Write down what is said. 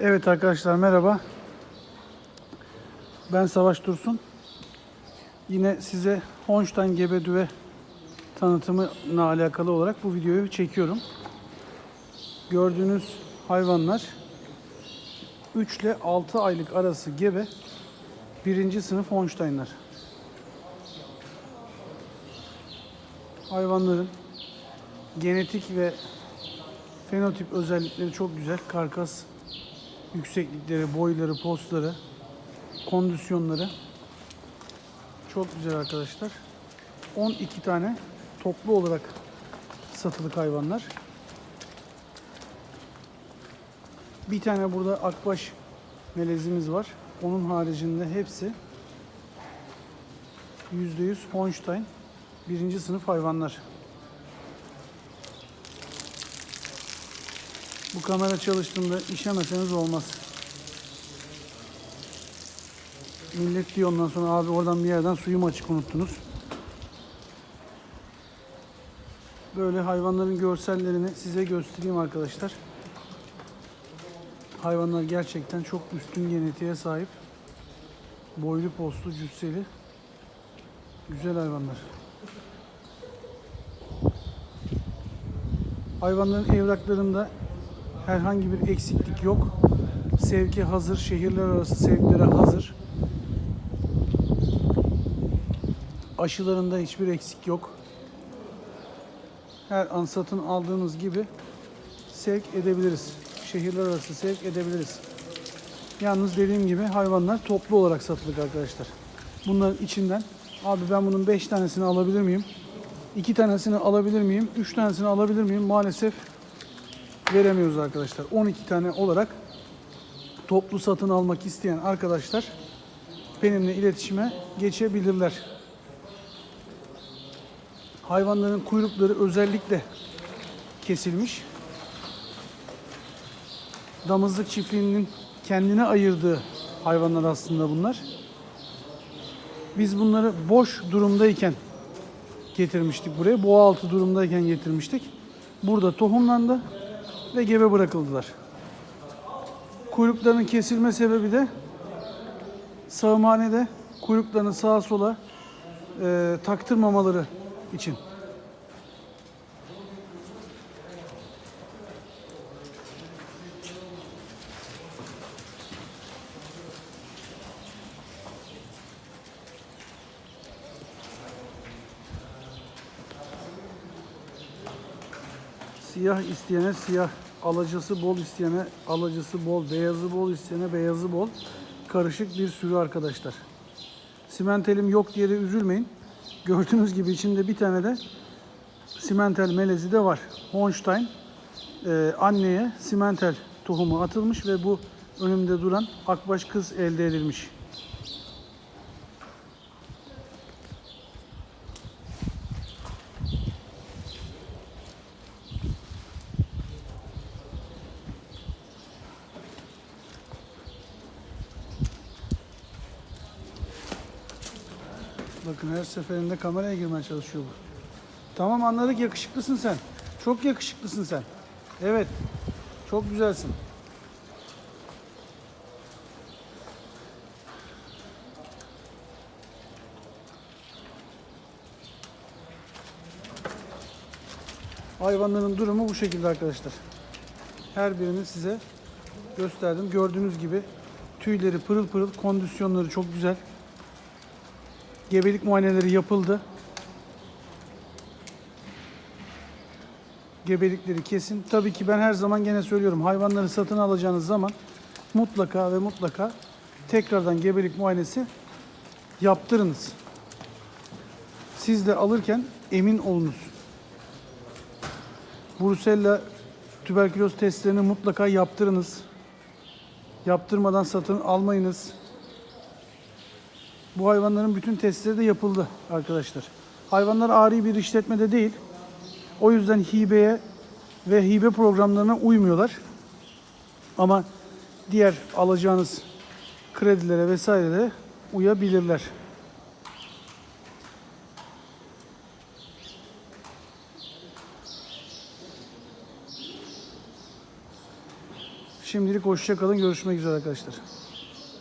Evet arkadaşlar merhaba. Ben Savaş Dursun. Yine size Holstein Gebedüve tanıtımına alakalı olarak bu videoyu çekiyorum. Gördüğünüz hayvanlar 3 ile 6 aylık arası gebe birinci sınıf Holstein'lar. Hayvanların genetik ve fenotip özellikleri çok güzel. Karkas yükseklikleri, boyları, postları, kondisyonları çok güzel arkadaşlar. 12 tane toplu olarak satılık hayvanlar. Bir tane burada akbaş melezimiz var. Onun haricinde hepsi %100 Holstein birinci sınıf hayvanlar. Bu kamera çalıştığında işemeseniz olmaz. Millet diyor ondan sonra abi oradan bir yerden suyumu açık unuttunuz. Böyle hayvanların görsellerini size göstereyim arkadaşlar. Hayvanlar gerçekten çok üstün genetiğe sahip. Boylu postlu cüsseli. Güzel hayvanlar. Hayvanların evraklarında herhangi bir eksiklik yok. Sevki hazır, şehirler arası sevkilere hazır. Aşılarında hiçbir eksik yok. Her an satın aldığınız gibi sevk edebiliriz. Şehirler arası sevk edebiliriz. Yalnız dediğim gibi hayvanlar toplu olarak satılık arkadaşlar. Bunların içinden abi ben bunun 5 tanesini alabilir miyim? 2 tanesini alabilir miyim? 3 tanesini alabilir miyim? Maalesef veremiyoruz arkadaşlar. 12 tane olarak toplu satın almak isteyen arkadaşlar benimle iletişime geçebilirler. Hayvanların kuyrukları özellikle kesilmiş. Damızlık çiftliğinin kendine ayırdığı hayvanlar aslında bunlar. Biz bunları boş durumdayken getirmiştik buraya. Boğa altı durumdayken getirmiştik. Burada tohumlandı ve gebe bırakıldılar. Kuyruklarının kesilme sebebi de sağımhanede kuyruklarını sağa sola e, taktırmamaları için. Siyah isteyene siyah, alacısı bol isteyene alacısı bol, beyazı bol isteyene beyazı bol. Karışık bir sürü arkadaşlar. Simentelim yok diye de üzülmeyin. Gördüğünüz gibi içinde bir tane de simentel melezi de var. Holstein e, anneye simentel tohumu atılmış ve bu önümde duran akbaş kız elde edilmiş. Bakın her seferinde kameraya girmeye çalışıyor bu. Tamam anladık yakışıklısın sen. Çok yakışıklısın sen. Evet. Çok güzelsin. Hayvanların durumu bu şekilde arkadaşlar. Her birini size gösterdim. Gördüğünüz gibi tüyleri pırıl pırıl, kondisyonları çok güzel. Gebelik muayeneleri yapıldı. Gebelikleri kesin. Tabii ki ben her zaman gene söylüyorum. Hayvanları satın alacağınız zaman mutlaka ve mutlaka tekrardan gebelik muayenesi yaptırınız. Siz de alırken emin olunuz. Brusella tüberküloz testlerini mutlaka yaptırınız. Yaptırmadan satın almayınız. Bu hayvanların bütün testleri de yapıldı arkadaşlar. Hayvanlar ari bir işletmede değil. O yüzden hibeye ve hibe programlarına uymuyorlar. Ama diğer alacağınız kredilere vesairelere uyabilirler. Şimdilik hoşça kalın. Görüşmek üzere arkadaşlar.